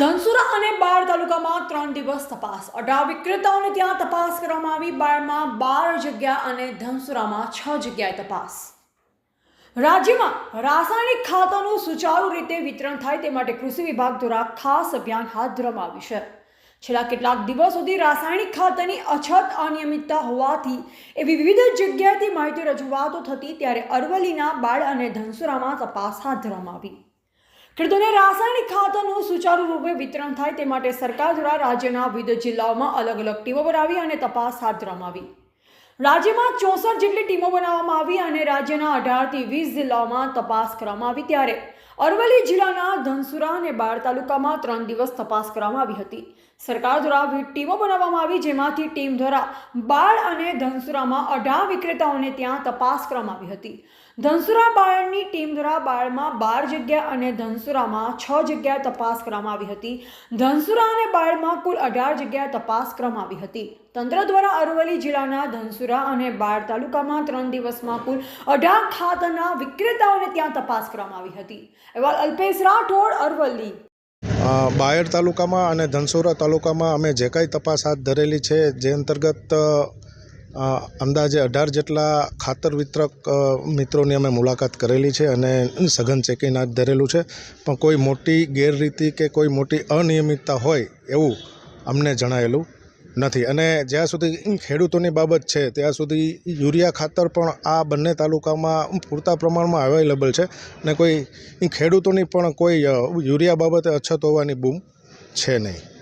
ધનસુરા અને બાળ તાલુકામાં ત્રણ દિવસ તપાસ. અઢાર વિક્રેતાઓને ત્યાં તપાસ કરવામાં આવી. બાળમાં બાર જગ્યા અને ધનસુરામાં છ જગ્યાએ તપાસ. રાજ્યમાં રાસાયણિક ખાતરનું સુચારુ રીતે વિતરણ થાય તે માટે કૃષિ વિભાગ દ્વારા ખાસ અભિયાન હાથ ધરવામાં આવ્યું છે. છેલ્લા કેટલાક દિવસ સુધી રાસાયણિક ખાતરની અછત અનિયમિતતા હોવાથી એવી વિવિધ જગ્યાએથી માહિતી રજૂઆતો થતી ત્યારે અરવલ્લીના બાળ અને ધનસુરામાં તપાસ હાથ ધરવામાં આવી. ખેડૂતોને રાસાયણિક ખાતરનું સુચારુ રૂપે વિતરણ થાય તે માટે સરકાર દ્વારા રાજ્યના વિવિધ જિલ્લાઓમાં અલગ અલગ ટીમો બનાવી અને તપાસ હાથ ધરવામાં આવી. રાજ્યમાં ચોસઠ જેટલી ટીમો બનાવવામાં આવી અને રાજ્યના અઢારથી વીસ જિલ્લાઓમાં તપાસ કરવામાં આવી ત્યારે અરવલ્લી જિલ્લાના ધનસુરા અને બાળ તાલુકામાં ત્રણ દિવસ તપાસ કરવામાં આવી હતી. સરકાર દ્વારા ટીમો બનાવવામાં આવી જેમાંથી ટીમ દ્વારા બાળ અને ધનસુરામાં અઢાર વિક્રેતાઓને ત્યાં તપાસ કરવામાં આવી હતી. ધનસુરા બાળની ટીમ દ્વારા બાળમાં બાર જગ્યા અને ધનસુરામાં છ જગ્યાએ તપાસ કરવામાં આવી હતી. ધનસુરા અને બાળમાં કુલ અઢાર જગ્યાએ તપાસ કરવામાં આવી હતી. તંત્ર દ્વારા અરવલ્લી જિલ્લાના ધનસુરા અને બાળ તાલુકામાં ત્રણ દિવસમાં કુલ અઢાર ખાતરના વિક્રેતાઓને ત્યાં તપાસ કરવામાં આવી હતી. અહેવાલ અલ્પેશ રાઠોડ, અરવલ્લી. બાયડ તાલુકામાં અને ધનસુરા તાલુકામાં અમે જે કાંઈ તપાસ હાથ ધરેલી છે, જે અંતર્ગત અંદાજે અઢાર જેટલા ખાતર વિતરક મિત્રોની અમે મુલાકાત કરેલી છે અને સઘન ચેકિંગ હાથ ધરેલું છે. પણ કોઈ મોટી ગેરરીતિ કે કોઈ મોટી અનિયમિતતા હોય એવું અમને જણાયેલું નથી. અને જ્યાં સુધી ખેડૂતોની બાબત છે, ત્યાં સુધી યુરિયા ખાતર પણ આ બંને તાલુકામાં પૂરતા પ્રમાણમાં અવેલેબલ છે અને કોઈ ખેડૂતોની પણ કોઈ યુરિયા બાબતે અછત હોવાની બૂમ છે નહીં.